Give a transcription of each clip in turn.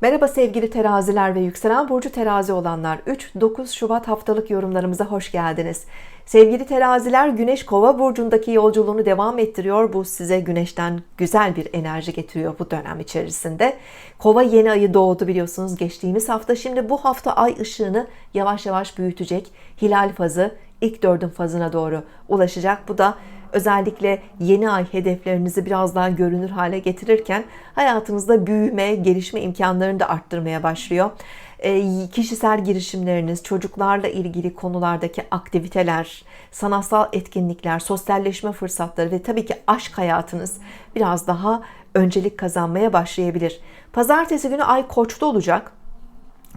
Merhaba sevgili teraziler ve yükselen burcu terazi olanlar 3-9 Şubat haftalık yorumlarımıza hoş geldiniz. Sevgili teraziler Güneş Kova burcundaki yolculuğunu devam ettiriyor. Bu size Güneş'ten güzel bir enerji getiriyor bu dönem içerisinde. Kova yeni ayı doğdu biliyorsunuz geçtiğimiz hafta. Şimdi bu hafta ay ışığını yavaş yavaş büyütecek. Hilal fazı ilk dördün fazına doğru ulaşacak. Bu da özellikle yeni ay hedeflerinizi biraz daha görünür hale getirirken hayatınızda büyüme, gelişme imkanlarını da arttırmaya başlıyor. E, kişisel girişimleriniz, çocuklarla ilgili konulardaki aktiviteler, sanatsal etkinlikler, sosyalleşme fırsatları ve tabii ki aşk hayatınız biraz daha öncelik kazanmaya başlayabilir. Pazartesi günü ay koçta olacak.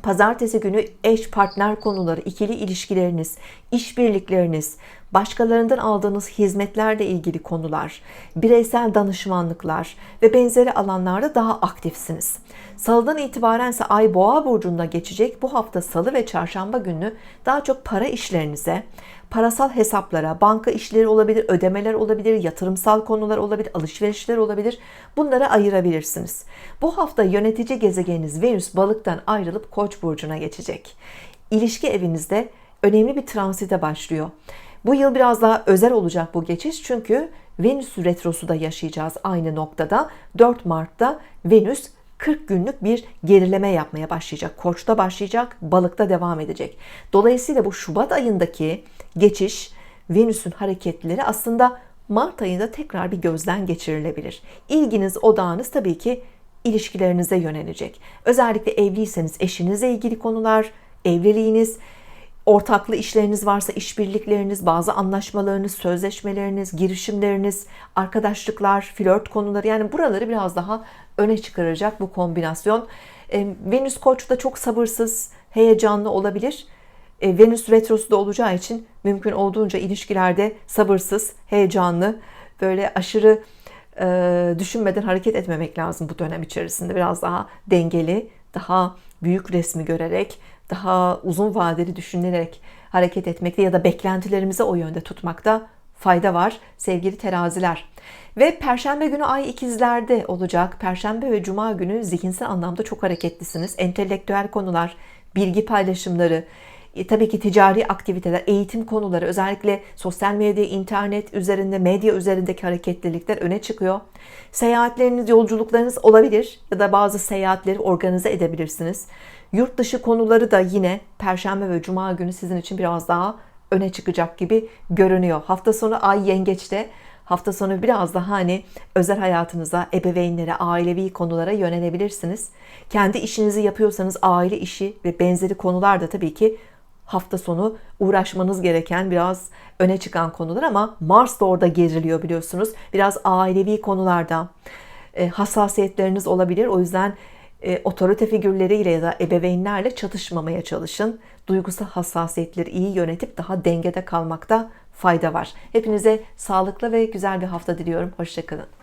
Pazartesi günü eş partner konuları, ikili ilişkileriniz, işbirlikleriniz, başkalarından aldığınız hizmetlerle ilgili konular, bireysel danışmanlıklar ve benzeri alanlarda daha aktifsiniz. Salıdan itibaren ise Ay Boğa burcunda geçecek. Bu hafta Salı ve Çarşamba günü daha çok para işlerinize, parasal hesaplara, banka işleri olabilir, ödemeler olabilir, yatırımsal konular olabilir, alışverişler olabilir. Bunları ayırabilirsiniz. Bu hafta yönetici gezegeniniz Venüs balıktan ayrılıp Koç burcuna geçecek. İlişki evinizde önemli bir transite başlıyor. Bu yıl biraz daha özel olacak bu geçiş çünkü Venüs retrosu da yaşayacağız aynı noktada. 4 Mart'ta Venüs 40 günlük bir gerileme yapmaya başlayacak. Koç'ta başlayacak, balıkta devam edecek. Dolayısıyla bu Şubat ayındaki geçiş Venüs'ün hareketleri aslında Mart ayında tekrar bir gözden geçirilebilir. İlginiz, odağınız tabii ki ilişkilerinize yönelecek. Özellikle evliyseniz eşinizle ilgili konular, evliliğiniz, ortaklı işleriniz varsa işbirlikleriniz, bazı anlaşmalarınız, sözleşmeleriniz, girişimleriniz, arkadaşlıklar, flört konuları yani buraları biraz daha öne çıkaracak bu kombinasyon. E, Venüs Koç da çok sabırsız, heyecanlı olabilir. E, Venüs retrosu da olacağı için mümkün olduğunca ilişkilerde sabırsız, heyecanlı, böyle aşırı e, düşünmeden hareket etmemek lazım bu dönem içerisinde. Biraz daha dengeli, daha büyük resmi görerek, daha uzun vadeli düşünerek hareket etmekte ya da beklentilerimizi o yönde tutmakta fayda var sevgili teraziler. Ve perşembe günü ay ikizlerde olacak. Perşembe ve cuma günü zihinsel anlamda çok hareketlisiniz. Entelektüel konular, bilgi paylaşımları, e, tabii ki ticari aktiviteler, eğitim konuları, özellikle sosyal medya, internet üzerinde, medya üzerindeki hareketlilikler öne çıkıyor. Seyahatleriniz, yolculuklarınız olabilir ya da bazı seyahatleri organize edebilirsiniz. Yurt dışı konuları da yine Perşembe ve Cuma günü sizin için biraz daha öne çıkacak gibi görünüyor. Hafta sonu Ay Yengeç'te hafta sonu biraz daha hani özel hayatınıza, ebeveynlere, ailevi konulara yönelebilirsiniz. Kendi işinizi yapıyorsanız aile işi ve benzeri konular da tabii ki hafta sonu uğraşmanız gereken biraz öne çıkan konular ama Mars da orada geriliyor biliyorsunuz. Biraz ailevi konularda e, hassasiyetleriniz olabilir. O yüzden e, otorite figürleriyle ya da ebeveynlerle çatışmamaya çalışın. Duygusal hassasiyetleri iyi yönetip daha dengede kalmakta fayda var. Hepinize sağlıklı ve güzel bir hafta diliyorum. Hoşçakalın.